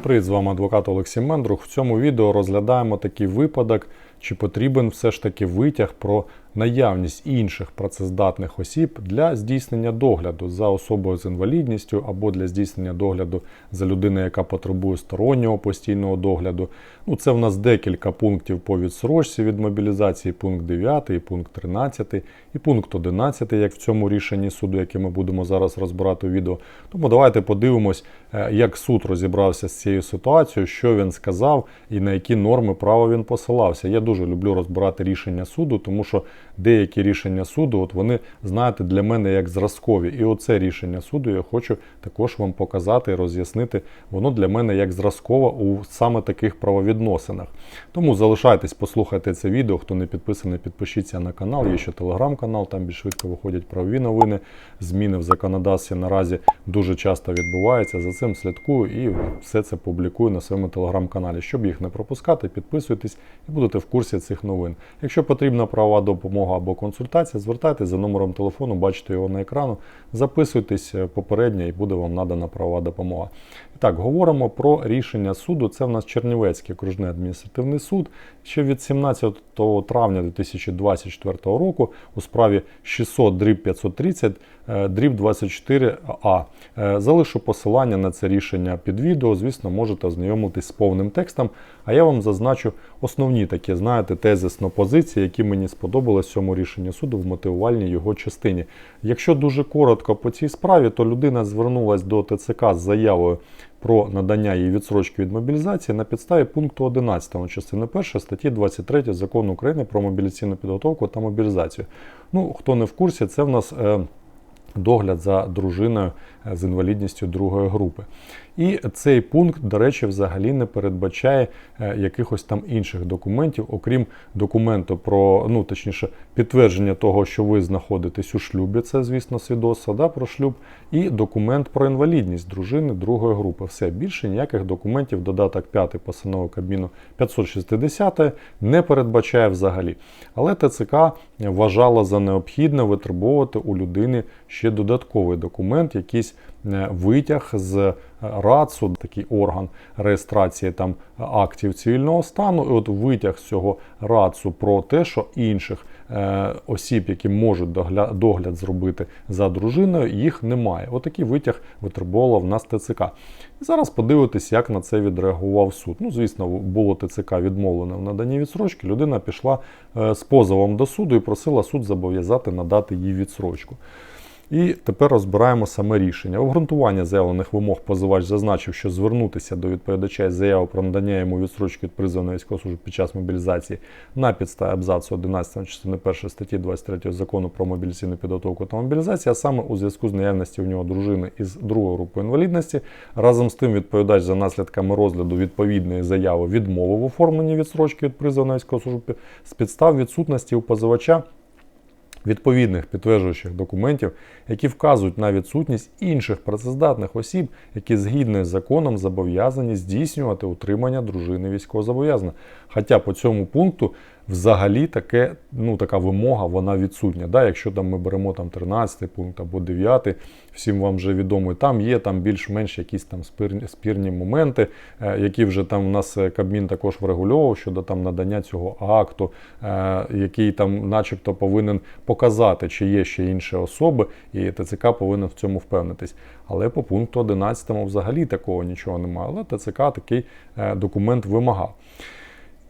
Всім з вами адвокат Олексій Мендрух. В цьому відео розглядаємо такий випадок, чи потрібен все ж таки витяг про наявність інших працездатних осіб для здійснення догляду за особою з інвалідністю або для здійснення догляду за людиною, яка потребує стороннього постійного догляду. Ну, це в нас декілька пунктів по відсрочці від мобілізації, пункт 9, і пункт 13, і пункт 11, як в цьому рішенні суду, яке ми будемо зараз розбирати у відео. Тому давайте подивимось, е, як суд розібрався з цією ситуацією, що він сказав і на які норми права він посилався. Я дуже люблю розбирати рішення суду, тому що деякі рішення суду, от вони, знаєте, для мене як зразкові. І оце рішення суду я хочу також вам показати і роз'яснити. Воно для мене як зразкове у саме таких правовідносинах. Тому залишайтесь, послухайте це відео. Хто не підписаний, підпишіться на канал. Є ще телеграм-канал, там більш швидко виходять правові новини. Зміни в законодавстві наразі дуже часто відбуваються. За цим слідкую і все це публікую на своєму телеграм-каналі. Щоб їх не пропускати, підписуйтесь і будете в курсі цих новин. Якщо потрібна правова допомога або консультація, звертайтеся за номером телефону, бачите його на екрану, записуйтесь е, попередньо і буде вам надана правова допомога. І так, говоримо про рішення суду. Це в нас Чернівецький окружний адміністративний суд. Ще від 17 травня 2024 року у справі 600 дріб 530 е, дріб 24а. Е, Залишу посилання на це рішення під відео. Звісно, можете ознайомитись з повним текстом. А я вам зазначу основні такі, знаєте, тезисно позиції, які мені сподобались цьому рішенні суду в мотивувальній його частині. Якщо дуже коротко по цій справі, то людина звернулася до ТЦК з заявою про надання їй відсрочки від мобілізації на підставі пункту 11 частини 1 статті 23 закону України про мобілізаційну підготовку та мобілізацію. Ну, хто не в курсі, це в нас. Е, Догляд за дружиною е, з інвалідністю другої групи. І цей пункт, до речі, взагалі не передбачає е, якихось там інших документів, окрім документу про, ну точніше, підтвердження того, що ви знаходитесь у шлюбі, це, звісно, свідоцтво да, про шлюб, і документ про інвалідність дружини другої групи. Все більше ніяких документів, додаток 5 постанови Кабміну 560 не передбачає взагалі. Але ТЦК вважала за необхідне витребовувати у людини ще додатковий документ, якийсь витяг з РАЦу, такий орган реєстрації там актів цивільного стану. І от витяг з цього РАЦу про те, що інших е, осіб, які можуть догляд, догляд зробити за дружиною, їх немає. Отакий витяг витребувала в нас ТЦК. І зараз подивитись, як на це відреагував суд. Ну, звісно, було ТЦК відмовлено в наданні відсрочки. Людина пішла е, з позовом до суду і просила суд зобов'язати надати їй відсрочку. І тепер розбираємо саме рішення. Обґрунтування заявлених вимог позивач зазначив, що звернутися до відповідача із заявою про надання йому відсрочки від призову на під час мобілізації на підставі абзацу 11 частини 1 статті 23 закону про мобілізаційну підготовку та мобілізацію, а саме у зв'язку з наявності в нього дружини із другої групи інвалідності. Разом з тим, відповідач за наслідками розгляду відповідної заяви відмовив оформлення відсрочки від призову на військову з підстав відсутності у позивача відповідних підтверджуючих документів, які вказують на відсутність інших працездатних осіб, які згідно з законом зобов'язані здійснювати утримання дружини військовозобов'язаного. Хоча по цьому пункту взагалі таке, ну, така вимога вона відсутня. Да? Якщо там ми беремо там 13 пункт або 9, всім вам вже відомо, там є там більш-менш якісь там спірні, спірні моменти, е, які вже там у нас е, Кабмін також врегульовував щодо там надання цього акту, е, який там, начебто, повинен показати, чи є ще інші особи, і ТЦК повинен в цьому впевнитись. Але по пункту 11 взагалі такого нічого немає. Але ТЦК такий документ вимагав.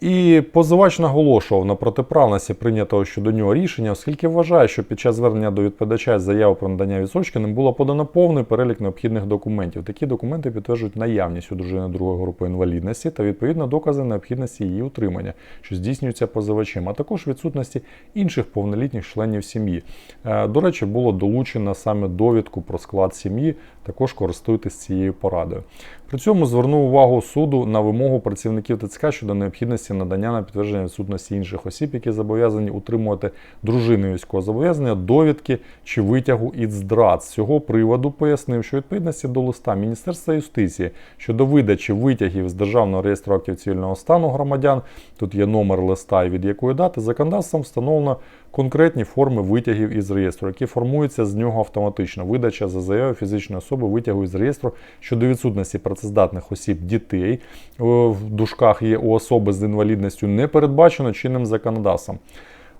І позивач наголошував на протиправності прийнятого щодо нього рішення, оскільки вважає, що під час звернення до відповідача заяви про надання відсрочки не було подано повний перелік необхідних документів. Такі документи підтверджують наявність у дружини другої групи інвалідності та відповідно докази необхідності її утримання, що здійснюється позивачем, а також відсутності інших повнолітніх членів сім'ї. Е, до речі, було долучено саме довідку про склад сім'ї. Також користуйтесь цією порадою. При цьому звернув увагу суду на вимогу працівників ТЦК щодо необхідності надання на підтвердження відсутності інших осіб, які зобов'язані утримувати дружини військового зобов'язання, довідки чи витягу із здрад. З цього приводу пояснив, що відповідності до листа Міністерства юстиції щодо видачі витягів з державного реєстру актів цивільного стану громадян, тут є номер листа і від якої дати, законодавством встановлено конкретні форми витягів із реєстру, які формуються з нього автоматично. Видача за заявою фізичної особи витягу із реєстру щодо відсутності працездатних осіб дітей в дужках є у особи з інвалідністю не передбачено чинним законодавством.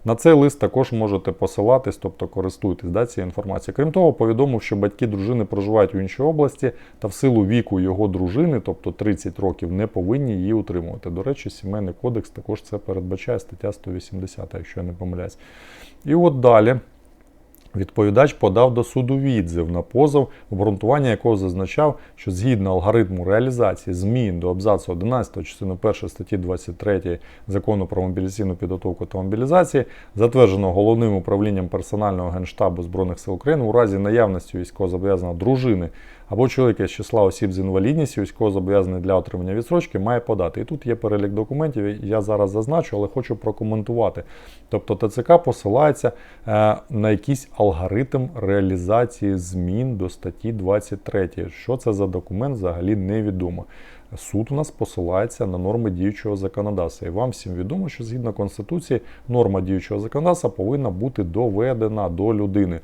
На цей лист також можете посилатись, тобто користуйтесь да, цією інформацією. Крім того, повідомив, що батьки дружини проживають в іншій області та в силу віку його дружини, тобто 30 років, не повинні її утримувати. До речі, сімейний кодекс також це передбачає, стаття 180, якщо я не помиляюсь. І от далі. Відповідач подав до суду відзив на позов, обґрунтування якого зазначав, що згідно алгоритму реалізації змін до абзацу 11 частини 1 статті 23 закону про мобілізаційну підготовку та мобілізації, затвердженого головним управлінням персонального генштабу збройних сил України у разі наявності військовозобов'язаного дружини або чоловіка з числа осіб з інвалідністю, військовозобов'язаний для отримання відсрочки, має подати. І тут є перелік документів, я зараз зазначу, але хочу прокоментувати. Тобто ТЦК посилається е, на якийсь алгоритм реалізації змін до статті 23. Що це за документ, взагалі невідомо. Суд у нас посилається на норми діючого законодавства. І вам всім відомо, що згідно Конституції норма діючого законодавства повинна бути доведена до людини.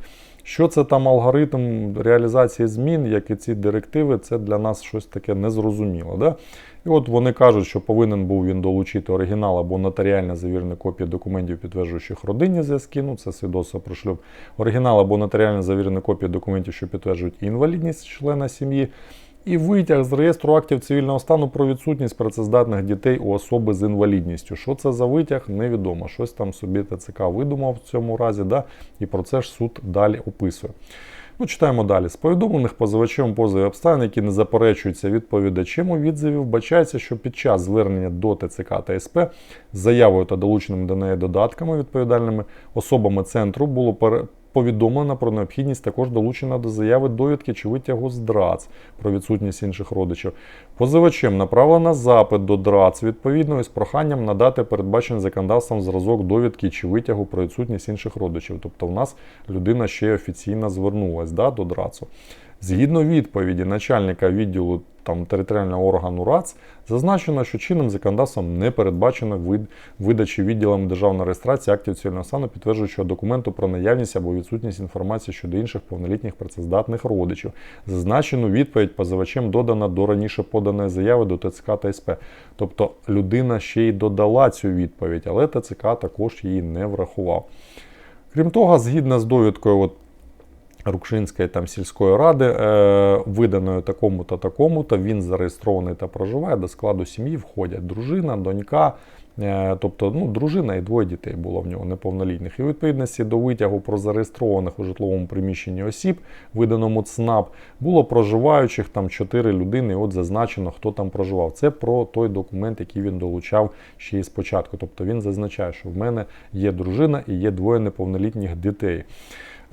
Що це там алгоритм реалізації змін, як і ці директиви, це для нас щось таке незрозуміло. Да? І от вони кажуть, що повинен був він долучити оригінал або нотаріально завірені копії документів, підтверджуючих родинні зв'язки, ну це свідоцтво про шлюб, оригінал або нотаріально завірені копії документів, що підтверджують інвалідність члена сім'ї. І витяг з реєстру актів цивільного стану про відсутність працездатних дітей у особи з інвалідністю. Що це за витяг, невідомо. Щось там собі ТЦК видумав в цьому разі, да? і про це ж суд далі описує. Ну, читаємо далі. З повідомлених позивачем позові обставин, які не заперечуються відповідачем у відзиві, вбачається, що під час звернення до ТЦК та СП з заявою та долученими до неї додатками відповідальними особами центру було пере повідомлено про необхідність також долучена до заяви довідки чи витягу з ДРАЦ про відсутність інших родичів. Позивачем направлено запит до ДРАЦ відповідно із проханням надати передбачений законодавством зразок довідки чи витягу про відсутність інших родичів. Тобто, в нас людина ще офіційно звернулася да, до ДРАЦу. Згідно відповіді начальника відділу там, територіального органу РАЦ, зазначено, що чинним законодавством не передбачено вид, видачі відділом державної реєстрації актів цивільного стану, підтверджуючого документу про наявність або відсутність інформації щодо інших повнолітніх працездатних родичів. Зазначену відповідь позивачем додана до раніше поданої заяви до ТЦК та СП. Тобто людина ще й додала цю відповідь, але ТЦК також її не врахував. Крім того, згідно з довідкою, от Рукшинської там сільської ради, е, виданою такому-то такому-то, він зареєстрований та проживає. До складу сім'ї входять дружина, донька, е, тобто ну, дружина і двоє дітей було в нього неповнолітніх. І у відповідності до витягу про зареєстрованих у житловому приміщенні осіб, виданому ЦНАП, було проживаючих там чотири людини. і От зазначено, хто там проживав. Це про той документ, який він долучав ще і спочатку. Тобто він зазначає, що в мене є дружина і є двоє неповнолітніх дітей.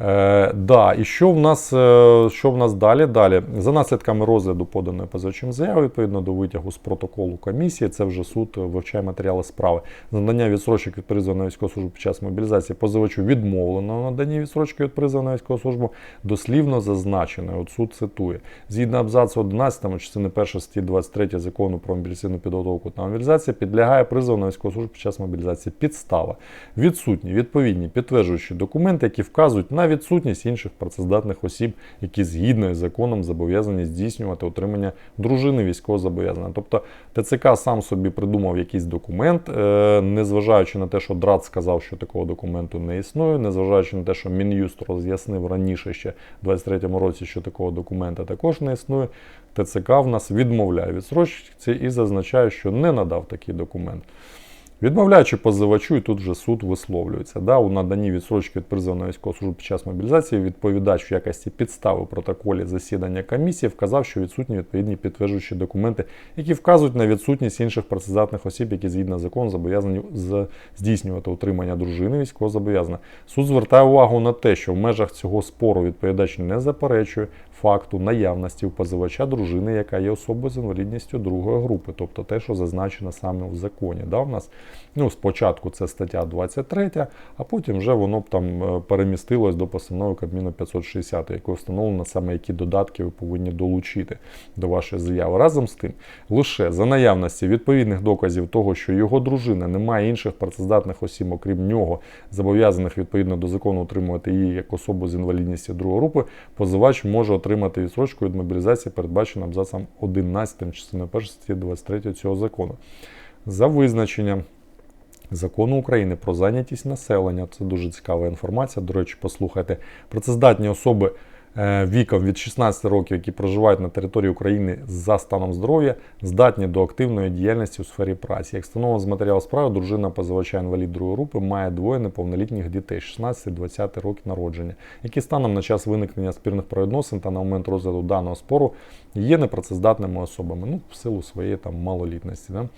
Е, да, І що в нас е, що в нас далі? Далі, за наслідками розгляду поданої позивачем заяви, відповідно до витягу з протоколу комісії, це вже суд вивчає матеріали справи. Надання відсрочок від призову на військову службу під час мобілізації позивачу відмовлено наданні відсрочки від призову на військову службу, дослівно зазначено. От суд цитує. Згідно абзацу 11 частини 1 статті 23 закону про мобілізаційну підготовку та мобілізацію, підлягає призову на військову під час мобілізації. Підстава. Відсутні, відповідні, підтверджуючі документи, які вказують на відсутність інших працездатних осіб, які згідно із законом зобов'язані здійснювати отримання дружини військовозобов'язаного. Тобто ТЦК сам собі придумав якийсь документ, е, незважаючи на те, що ДРАЦ сказав, що такого документу не існує, незважаючи на те, що Мін'юст роз'яснив раніше ще в 23-му році, що такого документа також не існує. ТЦК в нас відмовляє відсрочці і зазначає, що не надав такий документ. Відмовляючи позивачу, і тут вже суд висловлюється. Да, У наданні відсрочки від призову на військову службу під час мобілізації відповідач в якості підстави у протоколі засідання комісії вказав, що відсутні відповідні підтверджуючі документи, які вказують на відсутність інших працездатних осіб, які згідно закону зобов'язані здійснювати утримання дружини військовозобов'язаного. Суд звертає увагу на те, що в межах цього спору відповідач не заперечує факту наявності у позивача дружини, яка є особою з інвалідністю другої групи, тобто те, що зазначено саме в законі. Да, у нас Ну, спочатку це стаття 23, а потім вже воно б там е, перемістилось до постанови Кабміну 560, якою встановлено саме які додатки ви повинні долучити до вашої заяви. Разом з тим, лише за наявності відповідних доказів того, що його дружина не має інших працездатних осіб, окрім нього, зобов'язаних відповідно до закону утримувати її як особу з інвалідністю другої групи, позивач може отримати відсрочку від мобілізації, передбачено абзацом 11 частиною 1 статті 23 цього закону. За визначенням закону України про зайнятість населення, це дуже цікава інформація. До речі, послухайте, працездатні особи віком від 16 років, які проживають на території України за станом здоров'я, здатні до активної діяльності у сфері праці. Як встановлено з матеріалу справи, дружина позивача інвалід другої групи має двоє неповнолітніх дітей 16-20 років народження, які станом на час виникнення спірних правовідносин та на момент розгляду даного спору є непрацездатними особами, ну, в силу своєї там малолітності. Да?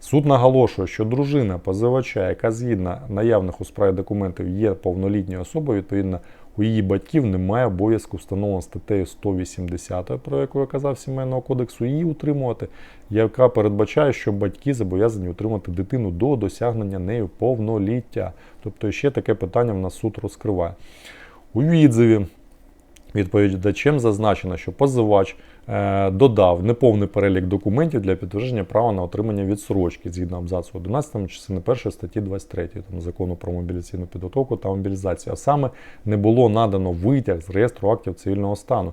Суд наголошує, що дружина позивача, яка згідно наявних у справі документів є повнолітньою особою, відповідно, у її батьків немає обов'язку встановлено статтею 180, про яку я казав Сімейного кодексу, її утримувати, яка передбачає, що батьки зобов'язані утримати дитину до досягнення нею повноліття. Тобто ще таке питання в нас суд розкриває. У відзиві відповідачем зазначено, що позивач е, додав неповний перелік документів для підтвердження права на отримання відсрочки згідно абзацу 11 частини 1 статті 23 там, закону про мобілізаційну підготовку та мобілізацію. А саме не було надано витяг з реєстру актів цивільного стану.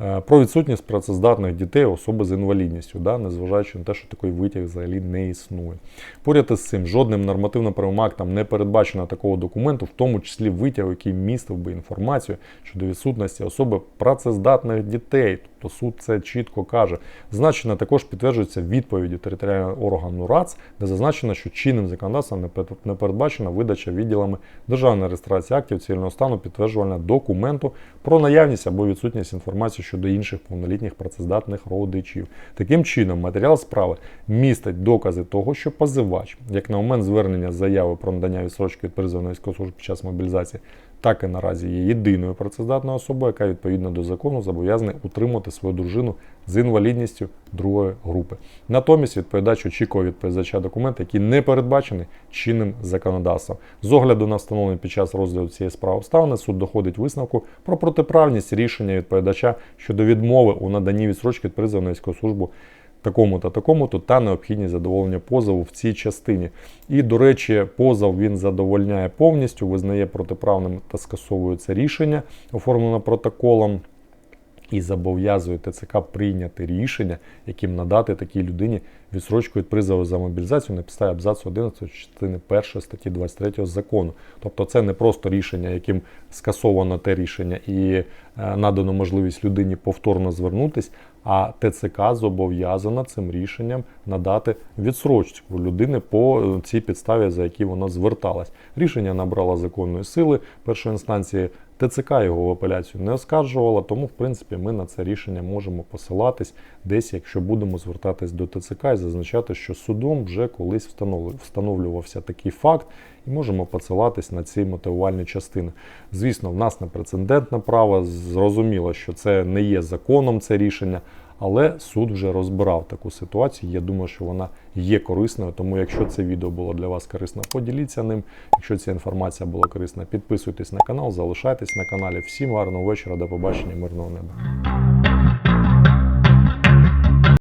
Е, Про відсутність працездатних дітей особи з інвалідністю, да, незважаючи на те, що такий витяг взагалі не існує. Поряд із цим, жодним нормативно-правовим актом не передбачено такого документу, в тому числі витяг, який містив би інформацію щодо відсутності особи працездатних дітей. Тобто суд це чітко каже. Значено також підтверджується відповіді територіального органу РАЦ, де зазначено, що чинним законодавством не передбачена видача відділами державної реєстрації актів цивільного стану підтверджувального документу про наявність або відсутність інформації щодо інших повнолітніх працездатних родичів. Таким чином, матеріал справи містить докази того, що позивач, як на момент звернення заяви про надання відсрочки від військову службу під час мобілізації, так і наразі є єдиною працездатною особою, яка відповідно до закону зобов'язана утримувати свою дружину з інвалідністю другої групи. Натомість відповідач очікував від позивача документи, які не передбачені чинним законодавством. З огляду на встановлені під час розгляду цієї справи обставини, суд доходить висновку про протиправність рішення відповідача щодо відмови у наданні відсрочки від призову на військову службу такому-то, такому-то та необхідність задоволення позову в цій частині. І, до речі, позов він задовольняє повністю, визнає протиправним та скасовує це рішення, оформлене протоколом. І зобов'язує ТЦК прийняти рішення, яким надати такій людині відсрочку від призову за мобілізацію на підставі абзацу 11 частини 1 статті 23 закону. Тобто це не просто рішення, яким скасовано те рішення і е, надано можливість людині повторно звернутись, а ТЦК зобов'язана цим рішенням надати відсрочку людини по е, цій підставі, за які вона зверталась. Рішення набрало законної сили першої інстанції. ТЦК його в апеляцію не оскаржувала, тому в принципі ми на це рішення можемо посилатись десь, якщо будемо звертатись до ТЦК і зазначати, що судом вже колись встановлю- встановлювався такий факт, і можемо посилатись на ці мотивувальні частини. Звісно, в нас не прецедентне право, зрозуміло, що це не є законом це рішення. Але суд вже розбирав таку ситуацію. Я думаю, що вона є корисною. Тому, якщо це відео було для вас корисно, поділіться ним. Якщо ця інформація була корисна, підписуйтесь на канал, залишайтесь на каналі. Всім гарного вечора, до побачення, мирного неба.